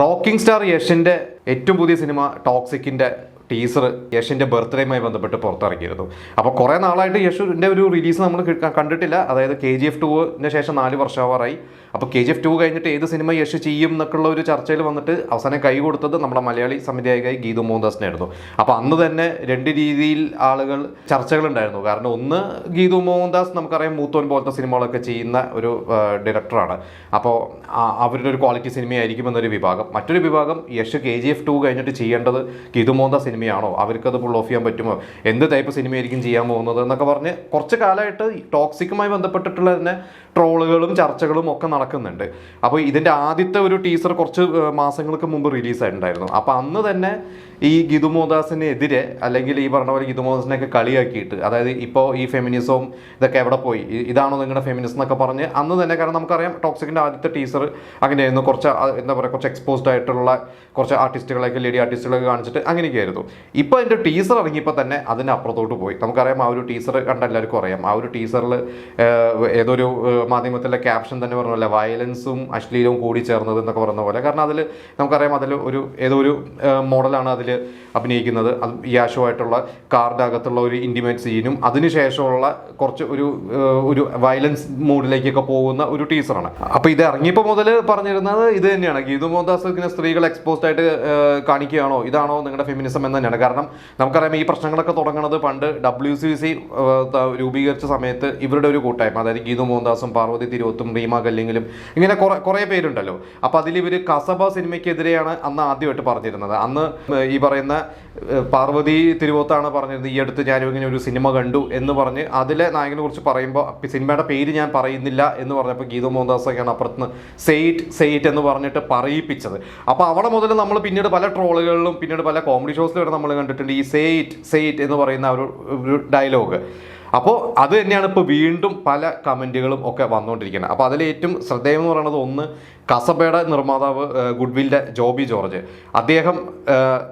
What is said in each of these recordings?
Rocking star യഷിന്റെ ഏറ്റവും പുതിയ cinema ടോക്സിക്കിന്റെ teaser യഷിന്റെ ബർത്ത്ഡേയുമായി ബന്ധപ്പെട്ട് പുറത്തിറക്കിയിരുന്നു. അപ്പോൾ കുറേ നാളായിട്ട് യശുവിന്റെ ഒരു റിലീസ് നമ്മൾ കണ്ടിട്ടില്ല. അതായത് കെ ജി എഫ് ടുവിന് ശേഷം നാല് വർഷമാവാറായി. അപ്പോൾ കെ ജി എഫ് ടു കഴിഞ്ഞിട്ട് ഏത് സിനിമ യശ് ചെയ്യും എന്നൊക്കെയുള്ള ഒരു ചർച്ചയിൽ വന്നിട്ട് അവസാനം കൈ കൊടുത്തത് നമ്മുടെ മലയാളി സംവിധായകയായി ഗീതു മോഹൻദാസിനായിരുന്നു. അപ്പോൾ അന്ന് തന്നെ രണ്ട് രീതിയിൽ ആളുകൾ ചർച്ചകളുണ്ടായിരുന്നു. കാരണം ഒന്ന് ഗീതു മോഹൻദാസ് നമുക്കറിയാം മൂത്തോൻ പോലത്തെ സിനിമകളൊക്കെ ചെയ്യുന്ന ഒരു ഡയറക്ടറാണ് അപ്പോൾ അവരുടെ ഒരു ക്വാളിറ്റി സിനിമയായിരിക്കും എന്നൊരു വിഭാഗം. മറ്റൊരു വിഭാഗം Yash K G F two കഴിഞ്ഞിട്ട് ചെയ്യേണ്ടത് ഗീതു മോഹൻദാസ് സിനിമയാണോ? അവർക്കത് ഫുൾ ഓഫ് ചെയ്യാൻ പറ്റുമോ? എന്ത് ടൈപ്പ് സിനിമയായിരിക്കും ചെയ്യാൻ പോകുന്നത് എന്നൊക്കെ പറഞ്ഞ് കുറച്ച് കാലമായിട്ട് ടോക്സിക്കുമായി ബന്ധപ്പെട്ടിട്ടുള്ള തന്നെ ട്രോളുകളും ചർച്ചകളും ഒക്കെ നടക്കുന്നുണ്ട്. അപ്പോൾ ഇതിന്റെ ആദ്യത്തെ ഒരു ടീസർ കുറച്ച് മാസങ്ങൾക്ക് മുമ്പ് റിലീസായിട്ടുണ്ടായിരുന്നു. അപ്പോൾ അന്ന് തന്നെ ഈ ഗിതു മോഹൻദാസിനെതിരെ അല്ലെങ്കിൽ ഈ പറഞ്ഞ പോലെ ഗിതു കളിയാക്കിയിട്ട് അതായത് ഇപ്പോൾ ഈ ഫെമിനിസവും ഇതൊക്കെ എവിടെ പോയി? ഇതാണോ നിങ്ങളുടെ ഫെമിനിസം എന്നൊക്കെ പറഞ്ഞ് അന്ന് തന്നെ കാരണം നമുക്കറിയാം ടോക്സിക്കിന്റെ ആദ്യത്തെ ടീസർ അങ്ങനെയായിരുന്നു. കുറച്ച് എന്താ പറയുക കുറച്ച് എക്സ്പോസ്ഡ് ആയിട്ടുള്ള കുറച്ച് ആർട്ടിസ്റ്റുകളൊക്കെ ലേഡി ആർട്ടിസ്റ്റുകളൊക്കെ കാണിച്ചിട്ട് അങ്ങനെയൊക്കെയായിരുന്നു. ഇപ്പോൾ അതിന്റെ ടീസർ ഇറങ്ങിയപ്പോൾ തന്നെ അതിന് അപ്പുറത്തോട്ട് പോയി. നമുക്കറിയാം ആ ഒരു ടീസർ കണ്ട എല്ലാവർക്കും അറിയാം. ആ ഒരു ടീസറിൽ ഏതൊരു മാധ്യമത്തിലെ ക്യാപ്ഷൻ തന്നെ പറഞ്ഞ പോലെ വയലൻസും അശ്ലീലവും കൂടി ചേർന്നത് എന്നൊക്കെ പറഞ്ഞ പോലെ. കാരണം അതിൽ നമുക്കറിയാം അതിൽ ഒരു ഏതോ ഒരു മോഡലാണ് അതിൽ അഭിനയിക്കുന്നത്. യാഷുമായിട്ടുള്ള കാറിന്റെ അകത്തുള്ള ഒരു ഇന്റിമേറ്റ് സീനും അതിനുശേഷമുള്ള കുറച്ച് ഒരു ഒരു വയലൻസ് മൂഡിലേക്കൊക്കെ പോകുന്ന ഒരു ടീസറാണ് അപ്പോൾ ഇത് ഇറങ്ങിയപ്പോൾ മുതൽ പറഞ്ഞിരുന്നത് ഇത് തന്നെയാണ്. ഗീതു മോഹൻദാസ് ഇങ്ങനെ സ്ത്രീകൾ എക്സ്പോസ്ഡ് ആയിട്ട് കാണിക്കുകയാണോ? ഇതാണോ നിങ്ങളുടെ ഫെമിനിസം എന്ന് തന്നെയാണ്. കാരണം നമുക്കറിയാം ഈ പ്രശ്നങ്ങളൊക്കെ തുടങ്ങുന്നത് പണ്ട് ഡബ്ല്യു സി സി രൂപീകരിച്ച സമയത്ത് ഇവരുടെ ഒരു കൂട്ടായ്മ അതായത് ഗീതു മോഹൻദാസും പാർവതി തിരുവത്തും റീമ കല്ലിങ്ങിലും ഇങ്ങനെ കുറെ കുറേ പേരുണ്ടല്ലോ. അപ്പോൾ അതിൽ ഇവർ കസബ സിനിമയ്ക്കെതിരെയാണ് അന്ന് ആദ്യമായിട്ട് പറഞ്ഞിരുന്നത്. അന്ന് ഈ പറയുന്ന പാർവതി തിരുവോത്താണ് പറഞ്ഞിരുന്നത് ഈ അടുത്ത് ഞാനും ഇങ്ങനെ ഒരു സിനിമ കണ്ടു എന്ന് പറഞ്ഞ് അതിലെ നായകനെ കുറിച്ച് പറയുമ്പോൾ സിനിമയുടെ പേര് ഞാൻ പറയുന്നില്ല എന്ന് പറഞ്ഞപ്പോൾ ഗീത മോഹൻദാസൊക്കെയാണ് അപ്പുറത്തുനിന്ന് സെയ്റ്റ് സെയ്റ്റ് എന്ന് പറഞ്ഞിട്ട് പറയിപ്പിച്ചത്. അപ്പോൾ അവിടെ മുതൽ നമ്മൾ പിന്നീട് പല ട്രോളുകളിലും പിന്നീട് പല കോമഡി ഷോസിലും വരെ നമ്മൾ കണ്ടിട്ടുണ്ട് ഈ സെയ്റ്റ് സെയ്റ്റ് എന്ന് പറയുന്ന ഒരു ഡയലോഗ്. അപ്പോൾ അത് തന്നെയാണ് ഇപ്പോൾ വീണ്ടും പല കമന്റുകളും ഒക്കെ വന്നുകൊണ്ടിരിക്കുന്നത് അപ്പോൾ അതിൽ ഏറ്റവും ശ്രദ്ധേയം എന്ന് പറയുന്നത് ഒന്ന് കസബയുടെ നിർമ്മാതാവ് ഗുഡ്വില്ലിന്റെ ജോബി ജോർജ്. അദ്ദേഹം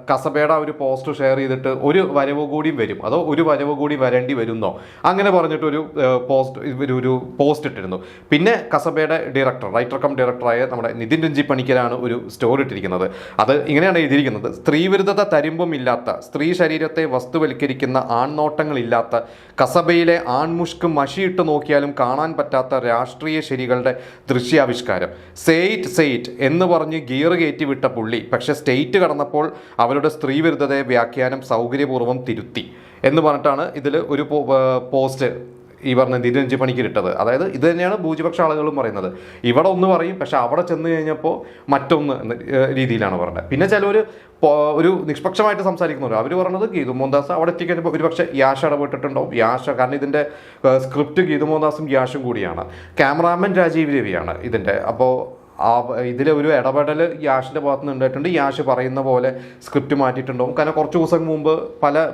കസബേട ഒരു പോസ്റ്റ് ഷെയർ ചെയ്തിട്ട് ഒരു വരവ് കൂടിയും വരും. അതോ ഒരു വരവ് കൂടി വരേണ്ടി വരുന്നോ? അങ്ങനെ പറഞ്ഞിട്ടൊരു പോസ്റ്റ് ഒരു ഒരു പോസ്റ്റ് ഇട്ടിരുന്നു. പിന്നെ കസബയുടെ ഡയറക്ടർ റൈറ്റർ കം ഡയറക്ടറായ നമ്മുടെ നിതിൻ രഞ്ജി പണിക്കരാണ് ഒരു സ്റ്റോറി ഇട്ടിരിക്കുന്നത്. അത് ഇങ്ങനെയാണ് എഴുതിയിരിക്കുന്നത്. സ്ത്രീവിരുദ്ധത തരിമ്പുമില്ലാത്ത സ്ത്രീ ശരീരത്തെ വസ്തുവൽക്കരിക്കുന്ന ആൺനോട്ടങ്ങളില്ലാത്ത കസബയിലെ ആൺമുഷ്ക് മഷിയിട്ട് നോക്കിയാലും കാണാൻ പറ്റാത്ത രാഷ്ട്രീയ ശരികളുടെ ദൃശ്യാവിഷ്കാരം. സെയ്റ്റ് സെയ്റ്റ് എന്ന് പറഞ്ഞ് ഗിയർ കയറ്റി വിട്ട പുള്ളി. പക്ഷേ സ്റ്റേറ്റ് കടന്നപ്പോൾ അവരുടെ സ്ത്രീവിരുദ്ധതയെ വ്യാഖ്യാനം സൗകര്യപൂർവം തിരുത്തി. എന്ന് പറഞ്ഞിട്ടാണ് ഇതിൽ ഒരു പോസ്റ്റ് ഈ പറഞ്ഞ തിരുവഞ്ചി പണിക്ക് ഇട്ടത്. അതായത് ഇത് തന്നെയാണ് ഭൂരിപക്ഷ ആളുകളും പറയുന്നത്. ഇവിടെ ഒന്ന് പറയും പക്ഷെ അവിടെ ചെന്ന് കഴിഞ്ഞപ്പോൾ മറ്റൊന്ന് രീതിയിലാണ് പറയുന്നത് പിന്നെ ചിലവർ ഒരു നിഷ്പക്ഷമായിട്ട് സംസാരിക്കുന്നവർ അവർ പറഞ്ഞത് ഗീതു മോഹൻദാസ് അവിടെ എത്തിക്കഴിഞ്ഞപ്പോൾ ഒരു പക്ഷേ യാഷ് ഇടപെട്ടിട്ടുണ്ടാവും യാഷ കാരണം ഇതിന്റെ സ്ക്രിപ്റ്റ് ഗീതു മോഹൻദാസും യാഷും കൂടിയാണ്. ക്യാമറാമാൻ രാജീവ് രവിയാണ് ഇതിന്റെ. അപ്പോൾ ഇതിലെ ഒരു ഇടപെടൽ യാഷിന്റെ ഭാഗത്ത് നിന്ന് ഉണ്ടായിട്ടുണ്ട്. യാഷ് പറയുന്ന പോലെ സ്ക്രിപ്റ്റ് മാറ്റിയിട്ടുണ്ടാവും. കാരണം കുറച്ച് ദിവസം മുമ്പ് പല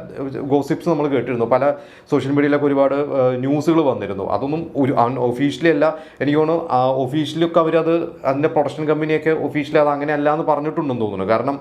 ഗോസിപ്സ് നമ്മൾ കേട്ടിരുന്നു. പല സോഷ്യൽ മീഡിയയിലൊക്കെ ഒരുപാട് ന്യൂസുകൾ വന്നിരുന്നു. അതൊന്നും ഒരു ഒഫീഷ്യലി അല്ല. എനിക്ക് തോന്നുന്നു ഒഫീഷ്യലൊക്കെ അവരത് അതിന്റെ പ്രൊഡക്ഷൻ കമ്പനിയൊക്കെ ഒഫീഷ്യലി അത് അങ്ങനെ അല്ല എന്ന് പറഞ്ഞിട്ടുണ്ടെന്ന് തോന്നുന്നു. കാരണം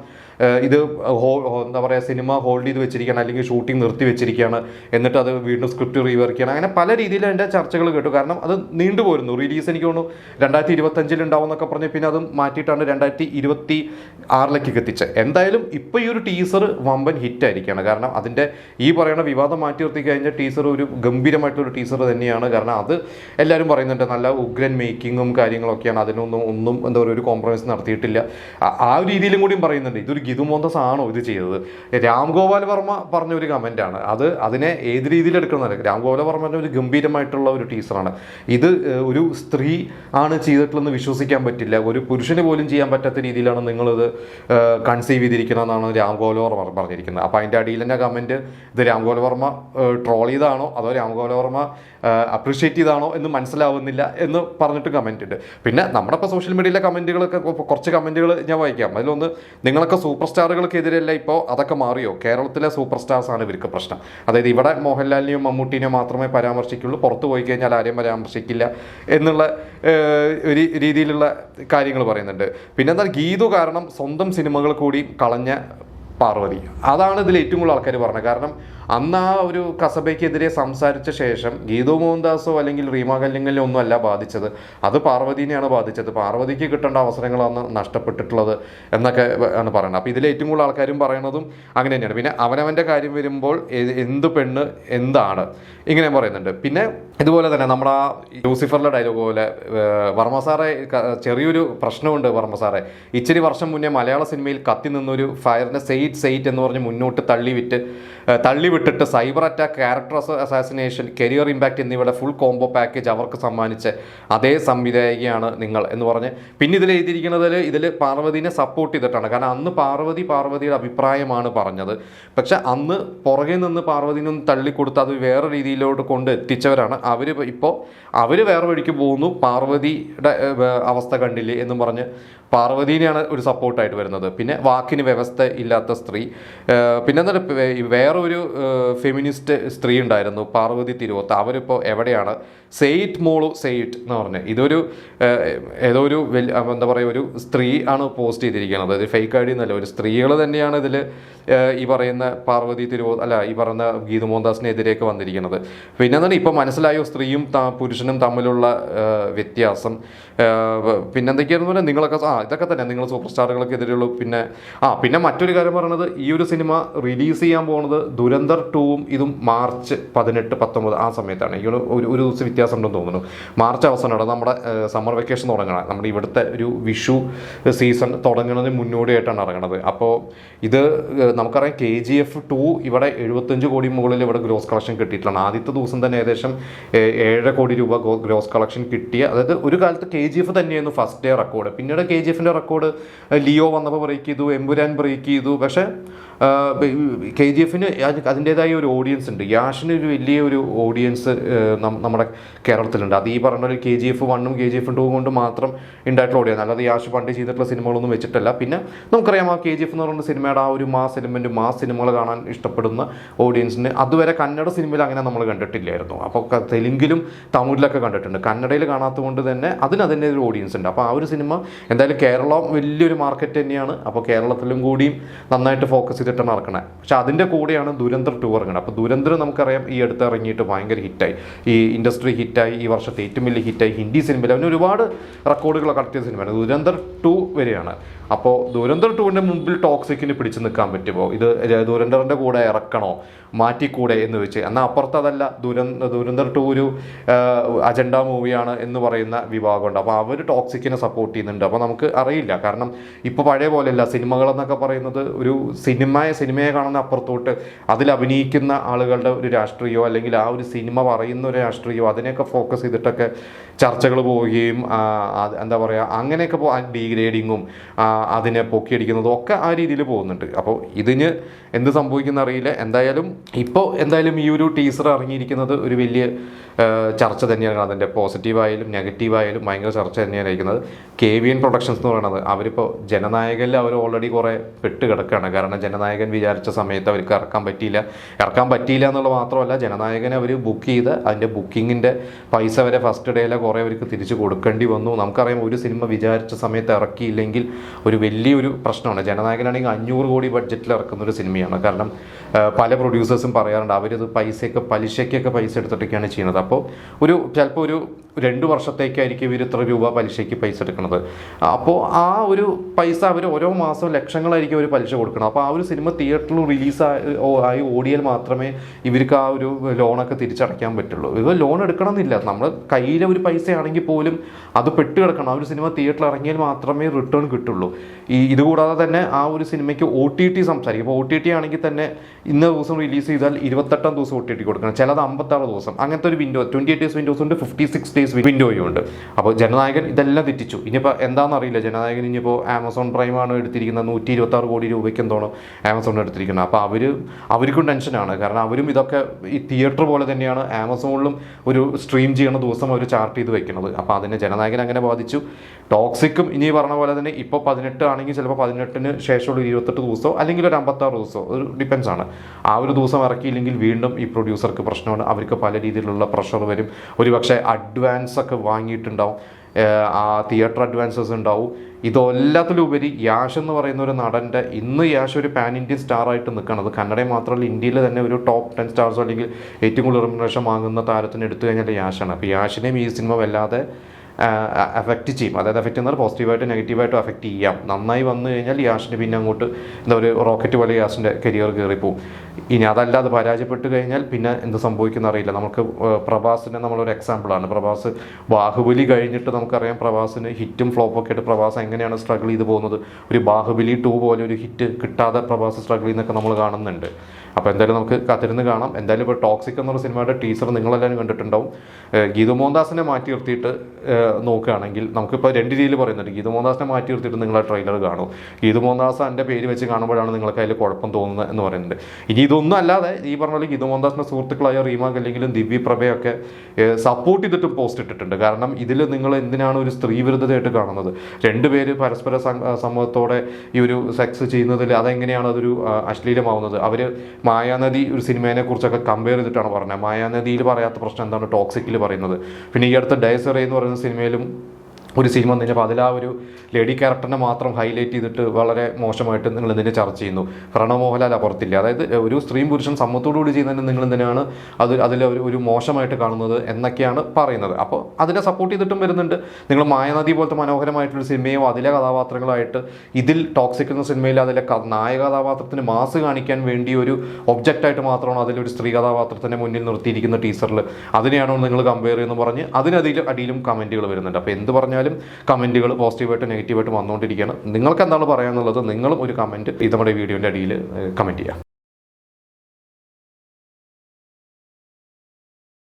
ഇത് ഹോ എന്താ പറയുക സിനിമ ഹോൾഡ് ചെയ്ത് വെച്ചിരിക്കുകയാണ് അല്ലെങ്കിൽ ഷൂട്ടിംഗ് നിർത്തി വെച്ചിരിക്കുകയാണ് എന്നിട്ട് അത് വീണ്ടും സ്ക്രിപ്റ്റ് റീവർക്കുകയാണ് അങ്ങനെ പല രീതിയിൽ അതിന്റെ ചർച്ചകൾ കേട്ടു. കാരണം അത് നീണ്ടുപോയിരുന്നു റിലീസ് എനിക്ക് തോന്നുന്നു രണ്ടായിരത്തി ഇരുപത്തഞ്ചിൽ ഉണ്ടാവും എന്നൊക്കെ പറഞ്ഞ് പിന്നെ അതും മാറ്റിയിട്ടാണ് രണ്ടായിരത്തി ഇരുപത്തി ആറിലേക്ക് എത്തിച്ചത്. എന്തായാലും ഇപ്പോൾ ഈ ഒരു ടീസർ വമ്പൻ ഹിറ്റ് ആയിരിക്കുകയാണ് കാരണം അതിന്റെ ഈ പറയുന്ന വിവാദം മാറ്റി നിർത്തി കഴിഞ്ഞ ടീസർ ഒരു ഗംഭീരമായിട്ടുള്ള ടീസർ തന്നെയാണ്. കാരണം അത് എല്ലാവരും പറയുന്നുണ്ട് നല്ല ഉഗ്രൻ മേക്കിങ്ങും കാര്യങ്ങളൊക്കെയാണ്. അതിനൊന്നും ഒന്നും എന്താ പറയുക ഒരു കോംപ്രമൈസ് നടത്തിയിട്ടില്ല. ആ- ഒരു രീതിയിലും കൂടിയും പറയുന്നുണ്ട്. ഇതൊരു ഗിതു മോന്തസ് ആണോ ഇത് ചെയ്തത്? രാം ഗോപാൽ വർമ്മ പറഞ്ഞ ഒരു കമന്റാണ് അത് അതിനെ ഏത് രീതിയിൽ എടുക്കണമെന്നല്ല രാം ഗോപാൽ വർമ്മന്റെ ഒരു ഗംഭീരമായിട്ടുള്ള ഒരു ടീസറാണ് ഇത് ഒരു സ്ത്രീ ആണ് ചെയ്തിട്ടുള്ളതെന്ന് വിശ്വസിക്കാൻ പറ്റില്ല. ഒരു പുരുഷന് പോലും ചെയ്യാൻ പറ്റാത്ത രീതിയിലാണ് നിങ്ങളിത് കൺസീവ് ചെയ്തിരിക്കുന്നതെന്നാണ് രാം ഗോപാൽ വർമ്മ പറഞ്ഞിരിക്കുന്നത്. അപ്പോൾ അതിന്റെ അടിയിൽ തന്നെ കമന്റ് ഇത് രാം ഗോപാൽ വർമ്മ ട്രോൾ ചെയ്താണോ അതോ രാം ഗോപാൽ വർമ്മ അപ്രീഷിയേറ്റ് ചെയ്താണോ എന്ന് മനസ്സിലാവുന്നില്ല എന്ന് പറഞ്ഞിട്ട് കമന്റ് ഉണ്ട് പിന്നെ നമ്മുടെ ഇപ്പോൾ സോഷ്യൽ മീഡിയയിലെ കമന്റുകളൊക്കെ കുറച്ച് കമന്റുകൾ ഞാൻ വായിക്കാം. അതിലൊന്ന് നിങ്ങളൊക്കെ സൂപ്പർ സ്റ്റാറുകൾക്കെതിരെയല്ല ഇപ്പോൾ അതൊക്കെ മാറിയോ? കേരളത്തിലെ സൂപ്പർ സ്റ്റാർസാണ് ഇവർക്ക് പ്രശ്നം. അതായത് ഇവിടെ മോഹൻലാലിനെയും മമ്മൂട്ടിനെയും മാത്രമേ പരാമർശിക്കുള്ളൂ. പുറത്ത് പോയി കഴിഞ്ഞാൽ ആരെയും പരാമർശിക്കില്ല എന്നുള്ള ഒരു രീതിയിലുള്ള കാര്യങ്ങൾ പറയുന്നുണ്ട്. പിന്നെ എന്താ ഗീതു കാരണം സ്വന്തം സിനിമകൾ കൂടി കളഞ്ഞ പാർവതി. അതാണ് ഇതിൽ ഏറ്റവും കൂടുതൽ ആൾക്കാർ പറഞ്ഞത്. കാരണം അന്ന് ആ ഒരു കസബയ്ക്കെതിരെ സംസാരിച്ച ശേഷം ഗീതു മോഹൻദാസോ അല്ലെങ്കിൽ റീമ കല്ലിങ്ങലിനോ ഒന്നും അല്ല ബാധിച്ചത്. അത് പാർവതിനെയാണ് ബാധിച്ചത്. പാർവതിക്ക് കിട്ടേണ്ട അവസരങ്ങളാണ് നഷ്ടപ്പെട്ടിട്ടുള്ളത് എന്നൊക്കെ ആണ് പറയുന്നത്. അപ്പോൾ ഇതിൽ ഏറ്റവും കൂടുതൽ ആൾക്കാരും പറയുന്നതും അങ്ങനെ തന്നെയാണ്. പിന്നെ അവനവന്റെ കാര്യം വരുമ്പോൾ എന്ത് പെണ്ണ് എന്താണ് ഇങ്ങനെ പറയുന്നുണ്ട്. പിന്നെ ഇതുപോലെ തന്നെ നമ്മുടെ ആ ലൂസിഫറിലെ ഡയലോഗ് പോലെ വർമ്മസാറെ വർമ്മ സാറെ ചെറിയൊരു പ്രശ്നമുണ്ട് വർമ്മ സാറെ. ഇച്ചിരി വർഷം മുന്നേ മലയാള സിനിമയിൽ കത്തി നിന്നൊരു ഫയറിനെ സെയ്റ്റ് സെയ്റ്റ് എന്ന് പറഞ്ഞ് മുന്നോട്ട് തള്ളി വിറ്റ് തള്ളി വിട്ടിട്ട് cyber attack character assassination career impact എന്നിവയുടെ ഫുൾ കോംബോ പാക്കേജ് അവർക്ക് സമ്മാനിച്ച് അതേ സംവിധായികയാണ് നിങ്ങൾ എന്ന് പറഞ്ഞ് പിന്നെ ഇതിൽ എഴുതിയിരിക്കുന്നതിൽ ഇതിൽ പാർവതിനെ സപ്പോർട്ട് ചെയ്തിട്ടാണ്. കാരണം അന്ന് പാർവതി പാർവതിയുടെ അഭിപ്രായമാണ് പറഞ്ഞത്. പക്ഷെ അന്ന് പുറകെ നിന്ന് പാർവതിനും തള്ളിക്കൊടുത്ത് അത് വേറെ രീതിയിലോട്ട് കൊണ്ട് എത്തിച്ചവരാണ്. അവർ ഇപ്പോൾ അവർ വേറെ വഴിക്ക് പോകുന്നു. പാർവതിയുടെ അവസ്ഥ കണ്ടില്ലേ എന്നും പറഞ്ഞ് പാർവതീനെയാണ് ഒരു സപ്പോർട്ടായിട്ട് വരുന്നത്. പിന്നെ വാക്കിന് വ്യവസ്ഥ ഇല്ലാത്ത സ്ത്രീ. പിന്നെ എന്താ വേറൊരു ഫെമിനിസ്റ്റ് സ്ത്രീ ഉണ്ടായിരുന്നു പാർവതി തിരുവോത്ത്. അവരിപ്പോൾ എവിടെയാണ്? സെയ്റ്റ് മോളു സെയ്റ്റ് എന്ന് പറഞ്ഞ്. ഇതൊരു ഏതോ ഒരു എന്താ പറയുക ഒരു സ്ത്രീ ആണ് പോസ്റ്റ് ചെയ്തിരിക്കുന്നത്. അതായത് ഫേക്ക് ഐ ഡി എന്നല്ല ഒരു സ്ത്രീകൾ തന്നെയാണ് ഇതിൽ ഈ പറയുന്ന പാർവതി തിരുവോ അല്ല ഈ പറയുന്ന ഗീതു മോഹൻദാസിനെതിരെയൊക്കെ വന്നിരിക്കുന്നത്. പിന്നെ എന്താണ് ഇപ്പോൾ മനസ്സിലായോ സ്ത്രീയും പുരുഷനും തമ്മിലുള്ള വ്യത്യാസം? പിന്നെന്തൊക്കെയാണെന്ന് പറഞ്ഞാൽ നിങ്ങളൊക്കെ ആ ഇതൊക്കെ തന്നെ നിങ്ങൾ സൂപ്പർ സ്റ്റാറുകൾക്കെതിരെയുള്ള പിന്നെ ആ പിന്നെ മറ്റൊരു കാര്യം പറയുന്നത് ഈ ഒരു സിനിമ റിലീസ് ചെയ്യാൻ പോകുന്നത് ടൂവും ഇതും മാർച്ച് പതിനെട്ട് പത്തൊമ്പത് ആ സമയത്താണ്. ഈ ഒരു ഒരു ദിവസം വ്യത്യാസം ഉണ്ടെന്ന് തോന്നുന്നു. മാർച്ച് അവസാനമാണ്. നമ്മുടെ സമ്മർ വെക്കേഷൻ തുടങ്ങണം. നമ്മുടെ ഇവിടുത്തെ ഒരു വിഷു സീസൺ തുടങ്ങുന്നതിന് മുന്നോടിയായിട്ടാണ് ഇറങ്ങണത്. അപ്പോൾ ഇത് നമുക്കറിയാം കെ ജി എഫ് ടു ഇവിടെ എഴുപത്തഞ്ച് കോടി മുകളിൽ ഇവിടെ ഗ്രോസ് കളക്ഷൻ കിട്ടിയിട്ടുള്ളതാണ്. ആദ്യത്തെ ദിവസം തന്നെ ഏകദേശം ഏഴര കോടി രൂപ ഗ്രോസ് കളക്ഷൻ കിട്ടിയ അതായത് ഒരു കാലത്ത് കെ ജി എഫ് തന്നെയായിരുന്നു ഫസ്റ്റ് ഡേ റെക്കോർഡ് പിന്നീട് കെ ജി എഫിന്റെ റെക്കോർഡ് ലിയോ വന്നപ്പോൾ ബ്രേക്ക് ചെയ്തു എമ്പുരാൻ ബ്രേക്ക് ചെയ്തു. പക്ഷേ കെ ജി എഫിന് അതിന്റെതായ ഒരു ഓഡിയൻസ് ഉണ്ട്. യാഷിന് ഒരു വലിയ ഒരു ഓഡിയൻസ് നമ്മുടെ കേരളത്തിലുണ്ട്. അത് ഈ പറഞ്ഞ ഒരു കെ ജി എഫ് വണ്ണും കെ ജി എഫ് ടൂവും കൊണ്ട് മാത്രം ഉണ്ടായിട്ടുള്ള ഓഡിയൻസ് അല്ലാതെ യാഷ് പണ്ട് ചെയ്തിട്ടുള്ള സിനിമകളൊന്നും വെച്ചിട്ടല്ല. പിന്നെ നമുക്കറിയാം ആ കെ ജി എഫ് എന്ന് പറയുന്ന സിനിമയുടെ ആ ഒരു മാസ് എലിമെന്റ് മാസ് സിനിമകൾ കാണാൻ ഇഷ്ടപ്പെടുന്ന ഓഡിയൻസിന് അതുവരെ കന്നഡ സിനിമയിൽ അങ്ങനെ നമ്മൾ കണ്ടിട്ടില്ലായിരുന്നു. അപ്പോൾ തെലുങ്കിലും തമിഴിലൊക്കെ കണ്ടിട്ടുണ്ട്. കന്നഡയിൽ കാണാത്തത് കൊണ്ട് തന്നെ അതിന് അതിന്റെ ഒരു ഓഡിയൻസ് ഉണ്ട്. അപ്പോൾ ആ ഒരു സിനിമ എന്തായാലും കേരളം വലിയൊരു മാർക്കറ്റ് തന്നെയാണ്. അപ്പോൾ കേരളത്തിലും കൂടിയും നന്നായിട്ട് ഫോക്കസ് ചെയ്തിട്ടാണ് ഇറക്കണേ പക്ഷെ അതിന്റെ കൂടെയാണ് ദുരന്തർ ടൂ ഇറങ്ങുന്നത് അപ്പോൾ ദുരന്തർ നമുക്കറിയാം ഈ അടുത്ത് ഇറങ്ങിയിട്ട് ഭയങ്കര ഹിറ്റായി. ഈ ഇൻഡസ്ട്രി ഹിറ്റായി ഈ വർഷത്തെ ഏറ്റവും വലിയ ഹിറ്റായി ഹിന്ദി സിനിമയിൽ. അവന് ഒരുപാട് റെക്കോർഡുകൾ കളക്ട് ചെയ്ത സിനിമയാണ് ദുരന്തർ ടു വരെയാണ്. അപ്പോൾ ദുരന്തർ ടൂവിന്റെ മുമ്പിൽ ടോക്സിക്കിന് പിടിച്ചു നിൽക്കാൻ പറ്റുമോ? ഇത് ദുരന്തറിന്റെ കൂടെ ഇറക്കണോ? മാറ്റിക്കൂടെ എന്ന് വെച്ച്. എന്നാൽ അപ്പുറത്തതല്ല ദുരന്ത ദുരന്തർ ടു ഒരു അജണ്ട മൂവിയാണ് എന്ന് പറയുന്ന വിഭാഗമുണ്ട്. അപ്പോൾ അവർ ടോക്സിക്കിനെ സപ്പോർട്ട് ചെയ്യുന്നുണ്ട്. അപ്പോൾ നമുക്ക് അറിയില്ല. കാരണം ഇപ്പോൾ പഴയ പോലെയല്ല. സിനിമകളെന്നൊക്കെ പറയുന്നത് ഒരു സിനിമയെ സിനിമയെ കാണുന്ന അപ്പുറത്തോട്ട് അതിൽ അഭിനയിക്കുന്ന ആളുകളുടെ ഒരു രാഷ്ട്രീയോ അല്ലെങ്കിൽ ആ ഒരു സിനിമ പറയുന്ന ഒരു രാഷ്ട്രീയോ അതിനെയൊക്കെ ഫോക്കസ് ചെയ്തിട്ടൊക്കെ ചർച്ചകൾ പോവുകയും എന്താ പറയുക അങ്ങനെയൊക്കെ പോ ഡീഗ്രേഡിങ്ങും അതിനെ പൊക്കിയടിക്കുന്നതും ഒക്കെ ആ രീതിയിൽ പോകുന്നുണ്ട്. അപ്പോൾ ഇതിന് എന്ത് സംഭവിക്കുന്ന അറിയില്ല. എന്തായാലും ഇപ്പോൾ എന്തായാലും ഈ ഒരു ടീസർ ഇറങ്ങിയിരിക്കുന്നത് ഒരു വലിയ ചർച്ച തന്നെയാണ്. അതിന്റെ പോസിറ്റീവായാലും നെഗറ്റീവായാലും ഭയങ്കര ചർച്ച തന്നെയാണ് ഇരിക്കുന്നത്. കെ വി എൻ പ്രൊഡക്ഷൻസ് എന്ന് പറയുന്നത് അവരിപ്പോൾ ജനനായകനിൽ അവർ ഓൾറെഡി കുറേ പെട്ട് കിടക്കുകയാണ്. കാരണം ജനനായകൻ വിചാരിച്ച സമയത്ത് അവർക്ക് ഇറക്കാൻ പറ്റിയില്ല. ഇറക്കാൻ പറ്റിയില്ല എന്നുള്ളത് മാത്രമല്ല ജനനായകനെ അവർ ബുക്ക് ചെയ്ത് അതിന്റെ ബുക്കിങ്ങിന്റെ പൈസ വരെ ഫസ്റ്റ് ഡേയിലെ കുറേ അവർക്ക് തിരിച്ചു കൊടുക്കേണ്ടി വന്നു. നമുക്കറിയാം ഒരു സിനിമ വിചാരിച്ച സമയത്ത് ഇറക്കിയില്ലെങ്കിൽ ഒരു വലിയൊരു പ്രശ്നമാണ്. ജനനായകനാണെങ്കിൽ അഞ്ഞൂറ് കോടി ബഡ്ജറ്റിൽ ഇറക്കുന്ന ഒരു സിനിമയാണ് കാരണം പല പ്രൊഡ്യൂസേഴ്സും പറയാറുണ്ട് അവരത് പൈസയൊക്കെ പലിശയ്ക്കൊക്കെ പൈസ എടുത്തിട്ടൊക്കെയാണ് ചെയ്യുന്നത്. അപ്പോൾ ഒരു ചിലപ്പോൾ ഒരു രണ്ട് വർഷത്തേക്കായിരിക്കും ഇവർ ഇത്ര രൂപ പലിശയ്ക്ക് പൈസ എടുക്കുന്നത്. അപ്പോൾ ആ ഒരു പൈസ അവർ ഓരോ മാസവും ലക്ഷങ്ങളായിരിക്കും അവർ പലിശ കൊടുക്കണം അപ്പോൾ ആ ഒരു സിനിമ തിയേറ്ററിൽ റിലീസ് ആയി ഓടിയാൽ മാത്രമേ ഇവർക്ക് ആ ഒരു ലോണൊക്കെ തിരിച്ചടയ്ക്കാൻ പറ്റുള്ളൂ. ഇത് ലോൺ എടുക്കണമെന്നില്ല. നമ്മൾ കയ്യിലെ ഒരു പൈസയാണെങ്കിൽ പോലും അത് പെട്ട് കിടക്കണം. ആ ഒരു സിനിമ തിയേറ്ററിൽ ഇറങ്ങിയാൽ മാത്രമേ റിട്ടേൺ കിട്ടുള്ളൂ. ഈ ഇതുകൂടാതെ തന്നെ ആ ഒരു സിനിമയ്ക്ക് ഒ ടി ടി സംസാരിക്കും. ഇപ്പോൾ ഒ ടി ടി ആണെങ്കിൽ തന്നെ ഇന്ന ദിവസം റിലീസ് ചെയ്താൽ ഇരുപത്തെട്ടാം ദിവസം ഒ ടി ടി കൊടുക്കണം. ചിലത് അമ്പത്താറ് ദിവസം. അങ്ങനത്തെ ഒരു window twenty eight days windows ഉണ്ട് ഫിഫ്റ്റി സിക്സ് ഡേയ്സ് വിൻഡോയും ഉണ്ട്. അപ്പോൾ ജനനായകൻ ഇതെല്ലാം തെറ്റിച്ചു. ഇനിയിപ്പോൾ എന്താണെന്ന് അറിയില്ല ജനനായകൻ ഇനിയിപ്പോൾ ആമസോൺ പ്രൈമാണ് എടുത്തിരിക്കുന്നത്. നൂറ്റി ഇരുപത്താറ് കോടി രൂപയ്ക്ക് എന്തോണം ആമസോൺ എടുത്തിരിക്കുന്നത്. അപ്പോൾ അവർ അവർക്കും ടെൻഷനാണ്. കാരണം അവരും ഇതൊക്കെ ഈ തിയേറ്റർ പോലെ തന്നെയാണ് ആമസോണിലും ഒരു സ്ട്രീം ചെയ്യണ ദിവസം അവർ ചാർട്ട് ചെയ്ത് വെക്കുന്നത്. അപ്പോൾ അതിനെ ജനനായകൻ അങ്ങനെ ബാധിച്ചു. ടോക്സിക്കും ഇനി പറഞ്ഞ പോലെ തന്നെ ഇപ്പോൾ പതിനെട്ട് ആണെങ്കിൽ ചിലപ്പോൾ പതിനെട്ടിന് ശേഷമുള്ള ഇരുപത്തെട്ട് ദിവസമോ അല്ലെങ്കിൽ ഒരു അമ്പത്താറ് ദിവസമോ ഒരു ഡിപ്പെൻസ് ആണ്. ആ ഒരു ദിവസം ഇറക്കിയില്ലെങ്കിൽ വീണ്ടും ഈ പ്രൊഡ്യൂസർക്ക് പ്രശ്നമാണ്. അവർക്ക് പല രീതിയിലുള്ള പ്രഷർ വരും. ഒരു പക്ഷേ അഡ്വാൻസ് ഒക്കെ വാങ്ങിയിട്ടുണ്ടാവും. ആ തിയേറ്റർ അഡ്വാൻസസ് ഉണ്ടാവും. ഇതെല്ലാത്തിലുപരി യാഷ് എന്ന് പറയുന്ന ഒരു നടന്റെ ഇന്ന് യാഷ് ഒരു പാൻ ഇന്ത്യൻ സ്റ്റാർ ആയിട്ട് നിൽക്കണം അത് മാത്രമല്ല ഇന്ത്യയിൽ തന്നെ ഒരു ടോപ്പ് ടെൻ സ്റ്റാർസ് അല്ലെങ്കിൽ ഏറ്റവും കൂടുതൽ റെമുനേഷൻ വാങ്ങുന്ന താരത്തിന് എടുത്തു കഴിഞ്ഞാൽ യാഷാണ്. അപ്പോൾ യാഷിനെയും ഈ സിനിമ വല്ലാതെ അഫക്റ്റ് ചെയ്യും. അതായത് അഫക്റ്റ് എന്നാൽ പോസിറ്റീവായിട്ട് നെഗറ്റീവായിട്ട് അഫക്റ്റ് ചെയ്യാം. നന്നായി വന്നു കഴിഞ്ഞാൽ യാഷിന്റെ പിന്നെ അങ്ങോട്ട് എന്താ ഒരു റോക്കറ്റ് പോലെ യാഷിന്റെ കരിയർ കയറിപ്പോവും ഇനി അതല്ലാതെ പരാജയപ്പെട്ട് കഴിഞ്ഞാൽ പിന്നെ എന്ത് സംഭവിക്കുന്ന അറിയില്ല. നമുക്ക് പ്രഭാസിനെ നമ്മളൊരു എക്സാമ്പിളാണ് പ്രഭാസ് ബാഹുബലി കഴിഞ്ഞിട്ട് നമുക്കറിയാം പ്രഭാസിന് ഹിറ്റും ഫ്ലോപ്പ് ഒക്കെ ആയിട്ട് പ്രഭാസ് എങ്ങനെയാണ് സ്ട്രഗിൾ ചെയ്ത് പോകുന്നത്. ഒരു ബാഹുബലി ടു പോലെ ഒരു ഹിറ്റ് കിട്ടാതെ പ്രഭാസ് സ്ട്രഗിൾ ചെയ്യുന്നൊക്കെ നമ്മൾ കാണുന്നുണ്ട്. അപ്പോൾ എന്തായാലും നമുക്ക് കാത്തിരുന്ന് കാണാം. എന്തായാലും ഇപ്പോൾ ടോക്സിക് എന്നുള്ള സിനിമയുടെ ടീസർ നിങ്ങളെല്ലാവരും കണ്ടിട്ടുണ്ടാവും. ഏഹ് ഗീതു മോഹൻദാസിനെ മാറ്റി നിർത്തിയിട്ട് നോക്കുകയാണെങ്കിൽ നമുക്കിപ്പോൾ രണ്ട് രീതിയിൽ പറയുന്നുണ്ട്. ഗീതു മോഹൻദാസിനെ മാറ്റി നിർത്തിയിട്ട് നിങ്ങൾ ആ ട്രെയിലർ കാണും. ഗീതു മോഹൻദാസ് എന്റെ പേര് വെച്ച് കാണുമ്പോഴാണ് നിങ്ങൾക്ക് അതിൽ കുഴപ്പം തോന്നുന്നത് എന്ന് പറയുന്നുണ്ട് ഇനി ഇതൊന്നും അല്ലാതെ ഈ പറഞ്ഞ പോലെ ഗീതു മോഹൻദാസിന്റെ സുഹൃത്തുക്കളായ റീമാക്ക് അല്ലെങ്കിലും ദിവ്യ പ്രഭയൊക്കെ സപ്പോർട്ട് ചെയ്തിട്ട് പോസ്റ്റ് ഇട്ടിട്ടുണ്ട്. കാരണം ഇതിൽ നിങ്ങൾ എന്തിനാണ് ഒരു സ്ത്രീ വിരുദ്ധതയായിട്ട് കാണുന്നത്? രണ്ടുപേര് പരസ്പര സമൂഹത്തോടെ ഈ ഒരു സെക്സ് ചെയ്യുന്നതിൽ അതെങ്ങനെയാണ് അതൊരു അശ്ലീലമാവുന്നത്? അവർ മായാനദി ഒരു സിനിമേനെ കുറിച്ചൊക്കെ കമ്പയർ ചെയ്തിട്ടാണ് പറഞ്ഞത്. മായാനദിയിൽ പറയാത്ത പ്രശ്നം എന്താണ്? ടോക്സിക്കിൽ പറയുന്നത്. പിന്നെ ഈ അടുത്ത ഡയസറേ എന്ന് പറയുന്ന സിനിമയിലും ഒരു സിനിമ കഴിഞ്ഞപ്പോൾ അതിൽ ആ ഒരു ലേഡി ക്യാരക്ടറിനെ മാത്രം ഹൈലൈറ്റ് ചെയ്തിട്ട് വളരെ മോശമായിട്ട് നിങ്ങൾ ഇതിനെ ചർച്ച ചെയ്യുന്നു. പ്രണവ് മോഹൻലാൽ അപ്പുറത്തില്ല അതായത് ഒരു സ്ത്രീയും പുരുഷൻ സമത്വത്തോടുകൂടി ചെയ്യുന്നതിന് നിങ്ങൾ എന്തിനാണ് അത് അതിൽ ഒരു ഒരു മോശമായിട്ട് കാണുന്നത് എന്നൊക്കെയാണ് പറയുന്നത്. അപ്പോൾ അതിനെ സപ്പോർട്ട് ചെയ്തിട്ടും വരുന്നുണ്ട്. നിങ്ങൾ മായാനദി പോലത്തെ മനോഹരമായിട്ടുള്ള സിനിമയോ അതിലെ കഥാപാത്രങ്ങളായിട്ട് ഇതിൽ ടോക്സിക് എന്ന സിനിമയിൽ അതിലെ നായക കഥാപാത്രത്തിന് മാസ് കാണിക്കാൻ വേണ്ടി ഒരു ഒബ്ജക്റ്റായിട്ട് മാത്രമാണ് അതിലൊരു സ്ത്രീ കഥാപാത്രത്തിനെ മുന്നിൽ നിർത്തിയിരിക്കുന്ന ടീച്ചറിൽ അതിനെയാണോ നിങ്ങൾ കമ്പയർ ചെയ്യുന്നത് പറഞ്ഞ് അതിനതിൽ അടിയിലും കമന്റുകൾ വരുന്നുണ്ട്. അപ്പോൾ എന്ത് പറഞ്ഞാലും കമന്റുകൾ പോസിറ്റീവായിട്ട് നെഗറ്റീവായിട്ട് വന്നുകൊണ്ടിരിക്കുകയാണ്. നിങ്ങൾക്ക് എന്താണ് പറയാനുള്ളത്? നിങ്ങളും ഒരു കമന്റ് നമ്മുടെ വീഡിയോന്റെ അടിയിൽ കമന്റ് ചെയ്യാം